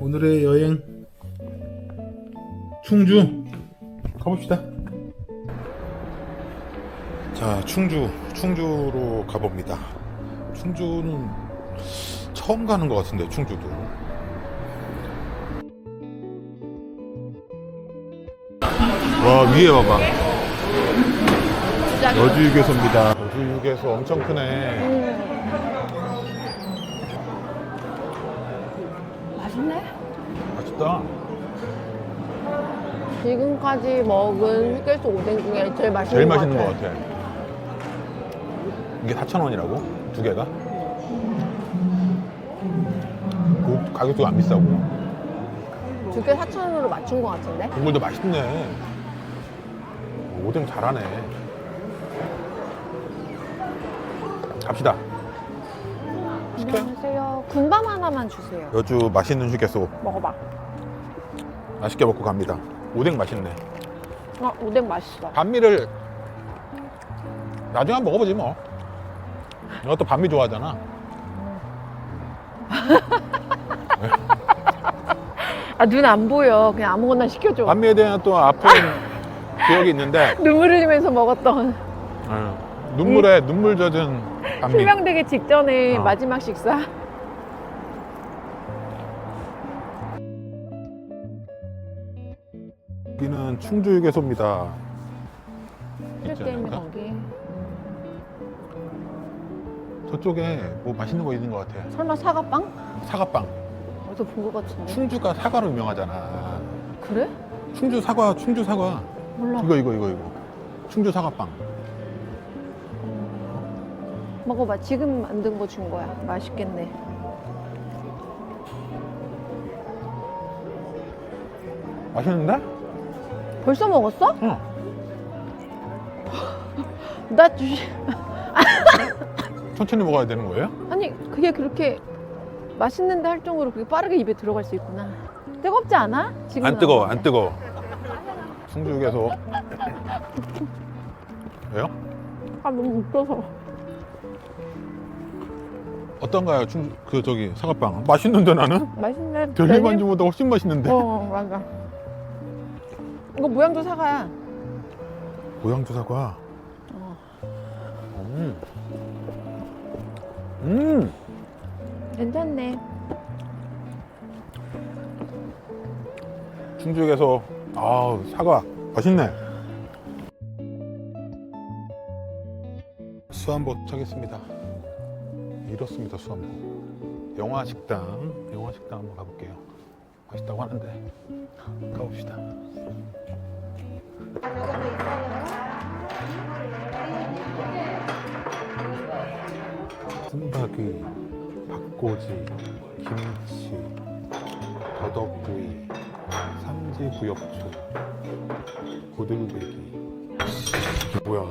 오늘의 여행 충주 가봅시다. 자, 충주, 충주로 가봅니다. 충주는 처음 가는 것 같은데, 충주도. 와, 위에 봐봐. 여주 휴게소입니다. 여주 휴게소 엄청 크네. 맛있네. 맛있다. 지금까지 먹은 휴게소 오뎅 중에 제일 맛있는 제일 것 맛있는 같아. 것 같아. 이게 4,000원이라고? 두 개가? 그 가격도 안 비싸고. 두 개 4,000원으로 맞춘 것 같은데? 국물도 맛있네. 오뎅 잘하네. 갑시다. 시켜요? 안녕하세요. 군밤 하나만 주세요. 여주 맛있는 휴게소 먹어봐. 맛있게 먹고 갑니다. 오뎅 맛있네. 아, 오뎅 맛있어. 반미를 나중에 한번 먹어보지 뭐. 너또 반미 좋아하잖아. 아, 눈 안 보여. 그냥 아무거나 시켜줘. 반미에 대한 또 아픈 기억이 있는데 눈물 흘리면서 먹었던 어, 눈물에 눈물 젖은 반미. 실명되기 직전에 어. 마지막 식사. 여기는 충주 휴게소입니다. 있지 않을까? 거기. 저쪽에 뭐 맛있는 거 있는 것 같아. 설마 사과빵? 사과빵. 어디서 본 것 같은데. 충주가 사과로 유명하잖아. 그래? 충주 사과, 충주 사과. 몰라. 이거 이거 이거 이거. 충주 사과빵. 먹어봐. 지금 만든 거 준 거야. 맛있겠네. 맛있는데? 벌써 먹었어? 응. 나 주시. 천천히 먹어야 되는 거예요? 아니 그게 그렇게 맛있는데 할 정도로 그렇게 빠르게 입에 들어갈 수 있구나. 뜨겁지 않아? 지금 안 뜨거워, 나오는데. 안 뜨거워. 휴게소. 왜요? 아 너무 웃겨서. 어떤가요? 충주 그 저기 사과빵. 맛있는데 나는? 맛있네. 델리 메뉴? 반주보다 훨씬 맛있는데. 어 맞아. 이거 모양도 사과야. 고양주 사과. 어. 음. 음. 괜찮네. 충주에서 아 사과 맛있네. 수안보 도착했습니다. 이렇습니다 수안보. 영화 식당, 영화 식당 한번 가볼게요. 맛있다고 하는데 가봅시다. 쓴바귀, 박꼬지, 김치, 더덕구이, 삼지구역초, 고들배기. 뭐야?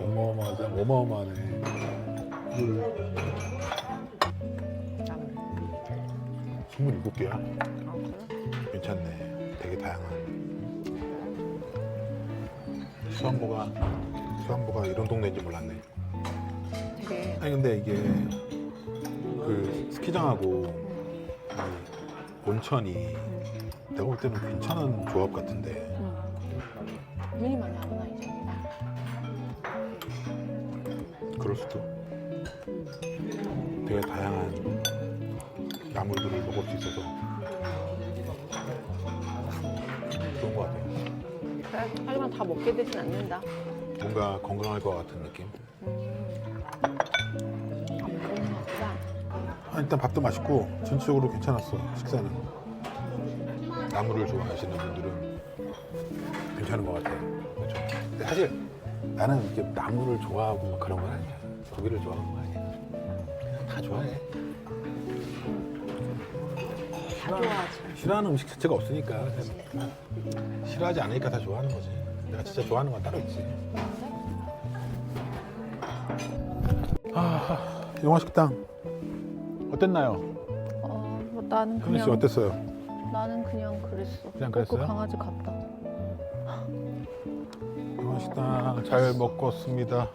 어마어마하지? 어마어마하네. 물 27개야? 괜찮네. 되게 다양한. 수안보가, 수안보가 이런 동네인지 몰랐네. 되게 아니 근데 이게 그 스키장하고 이 온천이 내가 볼 때는 괜찮은 조합 같은데 음. 눈이 많이 안와 이제. 그럴 수도 되게 다양한 나물들을 먹을 수 있어서 좋은 것 같아요. 하지만 다 먹게 되진 않는다. 뭔가 건강할 것 같은 느낌. 아, 것보다 아, 일단 밥도 맛있고 전체적으로 괜찮았어 식사는. 나물을 좋아하시는 분들은 괜찮은 것 같아요. 그렇죠. 근데 사실 나는 이렇게 나물을 좋아하고 막 그런 건 아니야. 고기를. 그냥 다 좋아해. 좋아하지. 싫어하는 음식 자체가 없으니까 그냥 싫어하지 않으니까 다 좋아하는 거지. 내가 진짜 좋아하는 건 따로 있지. 아, 영화 식당 어땠나요? 어, 뭐 나는 현희 씨 그냥 어땠어요? 나는 그냥 그랬어. 그냥 그 그랬어요? 강아지 같다. 영화 식당 잘 먹었습니다.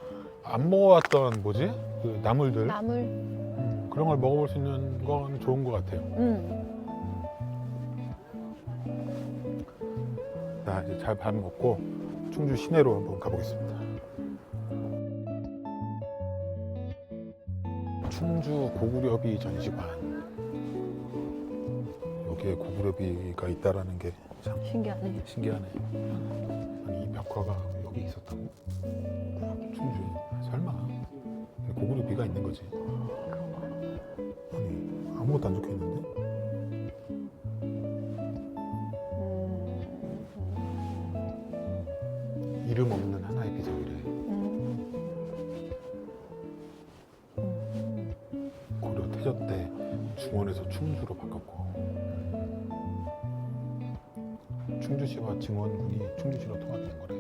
안 먹어왔던 뭐지? 그 나물들. 나물 음, 그런 걸 먹어볼 수 있는 건 좋은 것 같아요. 음. 자 이제 잘 밥 먹고 충주 시내로 한번 가보겠습니다. 충주 고구려비 전시관 여기에 고구려비가 있다라는 게 참 신기하네. 신기하네. 아니 이 벽화가 여기 있었다고? 충주에 설마 고구려비가 있는 거지? 아무것도 안 적혀 있는데? 음. 이름 없는 하나의 비석이래. 고려 태조 때 중원에서 충주로 바꿨고 충주시와 증원군이 충주시로 통합된 거래.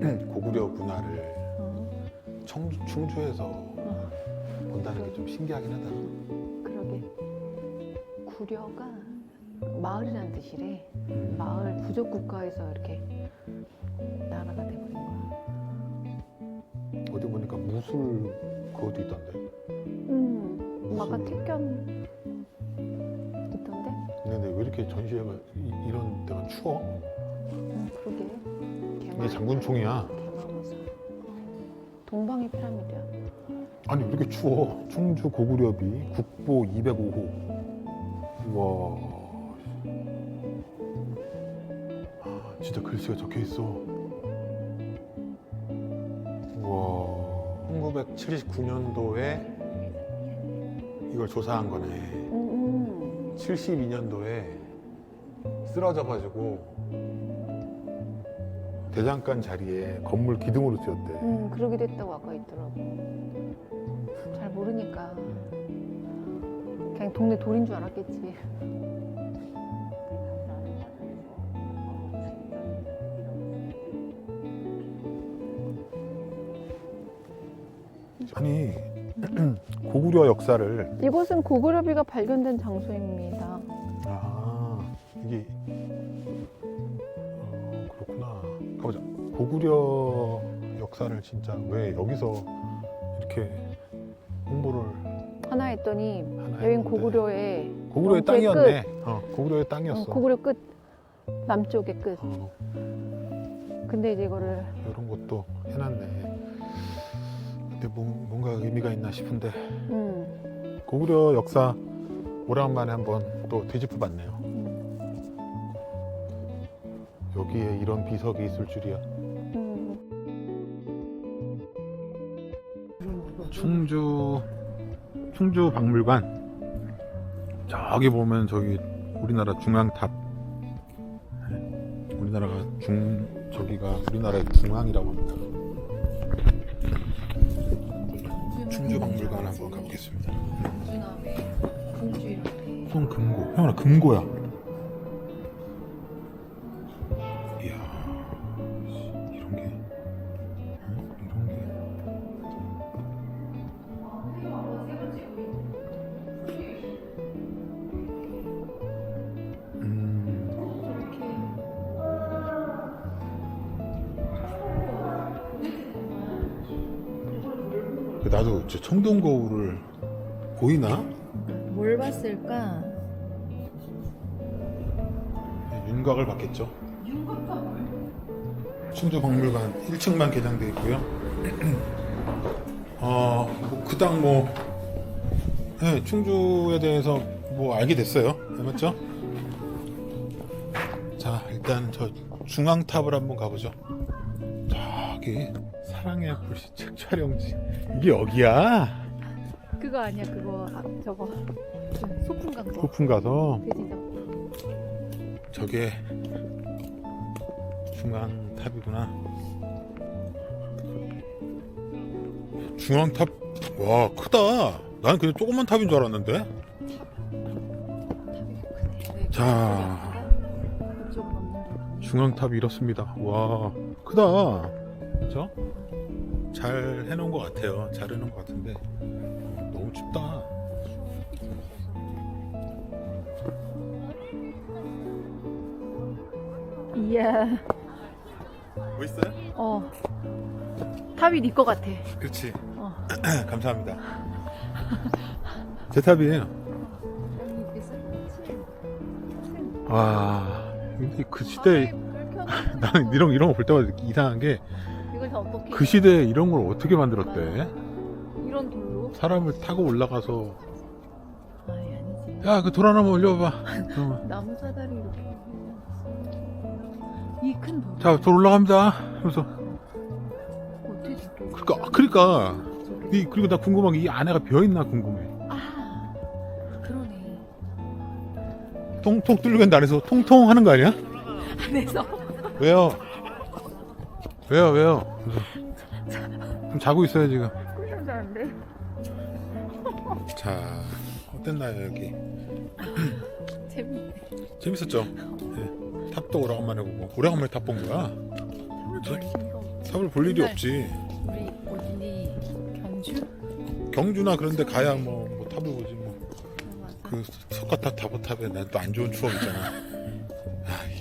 음. 고구려 문화를 어. 청주, 충주에서 어. 본다는 게 좀 신기하긴 하다. 그러게. 구려가 마을이란 뜻이래. 음. 마을 부족 국가에서 이렇게 나라가 돼버린 거야. 어디 보니까 무술 그것도 있던데. 음. 아까 무술. 택견 있던데? 근데 왜 이렇게 전시회가 이, 런 데가 추워? 음, 그러게. 이게 장군총이야. 개마모사. 동방의 피라미드야. 아니 왜 이렇게 추워? 충주 고구려비 국보 205호. 와. 아, 진짜 글씨가 적혀 있어. 와. 1979년도에 이걸 조사한 거네. 음, 72년도에 쓰러져가지고 대장간 자리에 건물 기둥으로 쓰였대. 음. 음, 그러기도 했다고 아까 있더라고. 잘 모르니까. 그냥 동네 돌인 줄 알았겠지. 아니 고구려 역사를 이곳은 고구려비가 발견된 장소입니다. 아 이게 어, 그렇구나 가보자 고구려 역사를 진짜 왜 여기서 이렇게 홍보를 하나 했더니 하나 여긴 했는데. 고구려의 고구려의 땅이었네. 어, 고구려의 땅이었어. 어, 고구려 끝. 남쪽의 끝. 어, 근데 이제 이거를 이런 것도 해놨네. 근데 뭐, 뭔가 의미가 있나 싶은데. 음, 고구려 역사 오랜만에 한번 또 되짚어 봤네요. 여기에 이런 비석이 있을 줄이야 충주 충주 박물관 저기 보면 저기 우리나라 중앙탑 네, 우리나라가 중 저기가 우리나라의 중앙이라고 합니다. 충주 박물관 한번 가보겠습니다. 손 금고 형아 금고야. 나도 저 청동 거울을 보이나? 뭘 봤을까? 윤곽을 봤겠죠. 충주 박물관 1층만 개장돼 있고요. 어, 뭐 그닥 뭐 네, 충주에 대해서 뭐 알게 됐어요. 네, 맞죠? 자, 일단 저 중앙탑을 한번 가보죠. 저기 사랑의 불시착 촬영지 이게 여기야? 그거 아니야 그거 아, 저거 소풍 간 거. 소풍 가서. 저게 중앙탑이구나. 중앙탑 와 크다. 난 그냥 조그만 탑인 줄 알았는데. 자 없는 게. 중앙탑이 이렇습니다. 와 크다. 그죠? 잘 해놓은 것 같아요. 잘 해놓은 것 같은데 어, 너무 춥다. 이야. 멋있어요? 어. 탑 탑이 네거 같아. 그렇지. 어. 감사합니다. 제 탑이에요. 와, 근데 그 시대 나는 이런 이런 거 볼 때마다 이상한 게 어떻게? 시대에 이런 걸 어떻게 만들었대? 이런 돌로? 사람을 타고 올라가서 아니 아니지. 야 그 돌 하나만 올려봐. 나무 사다리 이렇게. 이 큰 돌. 자, 돌 올라갑니다. 그래서 어떻게 저렇게? 그러니까 그러니까 이 그리고 나 궁금한 게 이 안에가 비어 있나 궁금해. 아 그러네. 통통 뚫리겠는데 안에서 통통 하는 거 아니야? 안에서 왜요? 왜요 왜요? 좀 자고 있어요 지금. 꿀잠 자는데. 자 어땠나요 여기? 재밌네. 재밌었죠? 네. 탑도 오래간만에 보고 오래간만에 탑 본 거야? 탑을 볼 일이 네. 없지. 우리 어디니? 경주? 경주나 그런데 가야 뭐, 뭐 탑을 보지 뭐. 그 석가탑 다보탑에 난 또 안 좋은 추억 있잖아.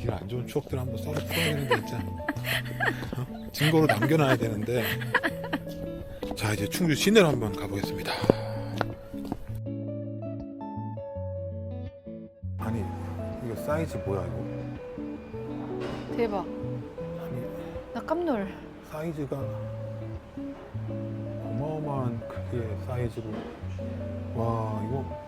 아 이게 안 좋은 추억들 한번 썰어 풀어야 되는데 진짜 어? 증거로 남겨놔야 되는데. 자 이제 충주 시내로 한번 가보겠습니다. 아니 이거 사이즈 뭐야 이거? 대박. 아니 나 깜놀. 사이즈가 어마어마한 크기의 사이즈로 와 이거